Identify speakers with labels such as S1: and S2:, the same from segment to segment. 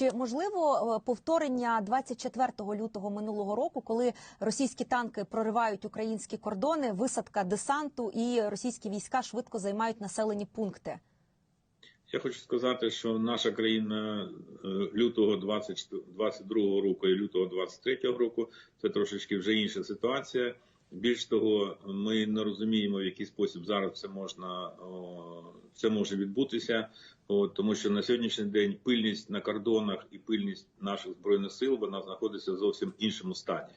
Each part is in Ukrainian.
S1: Чи можливо е, повторення 24 лютого минулого року, коли російські танки проривають українські кордони, висадка десанту і російські війська швидко займають населені пункти?
S2: Я хочу сказати, що наша країна е, лютого 2022 року і лютого 2023 року це трошечки вже інша ситуація. Більш того, ми не розуміємо, в який спосіб зараз це можна це може відбутися, тому що на сьогоднішній день пильність на кордонах і пильність наших збройних сил вона знаходиться в зовсім іншому стані.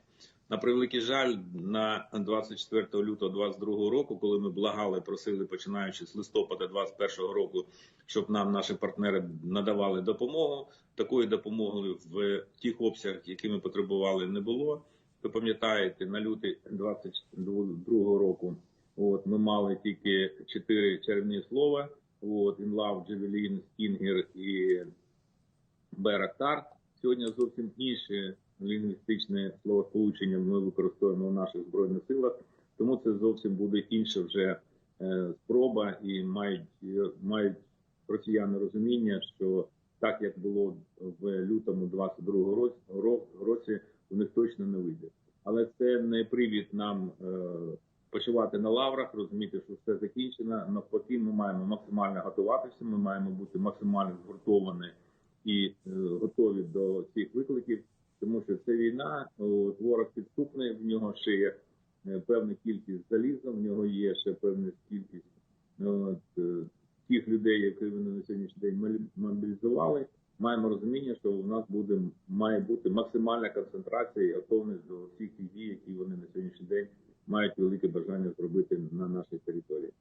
S2: На превеликий жаль, на 24 лютого 2022 року, коли ми благали, просили, починаючи з листопада 2021 року, щоб нам наші партнери надавали допомогу. Такої допомоги в тих обсягах, які ми потребували, не було. Ви пам'ятаєте, на лютий 22 року, от ми мали тільки чотири червні слова: от інлав, Джевелін, Стінгер і Берактар. Сьогодні зовсім інші лінгвістичне словосполучення ми використовуємо в наших збройних силах, тому це зовсім буде інша вже е, спроба, і мають мають росіяни розуміння, що так як було в лютому 22 році, році у них точно. Але це не привід нам е, почувати на лаврах, розуміти, що все закінчено. Навпаки, ми маємо максимально готуватися. Ми маємо бути максимально згуртовані і е, готові до цих викликів, тому що це війна. Ворог підступний, в нього ще є е, певна кількість заліза, в нього є ще певна кількість от, тих людей, які вони на сьогоднішній день мобілізували. Маємо розуміння, що у нас буде має бути максимальна концентрація і готовність до всіх дій, які вони на сьогоднішній день мають велике бажання зробити на нашій території.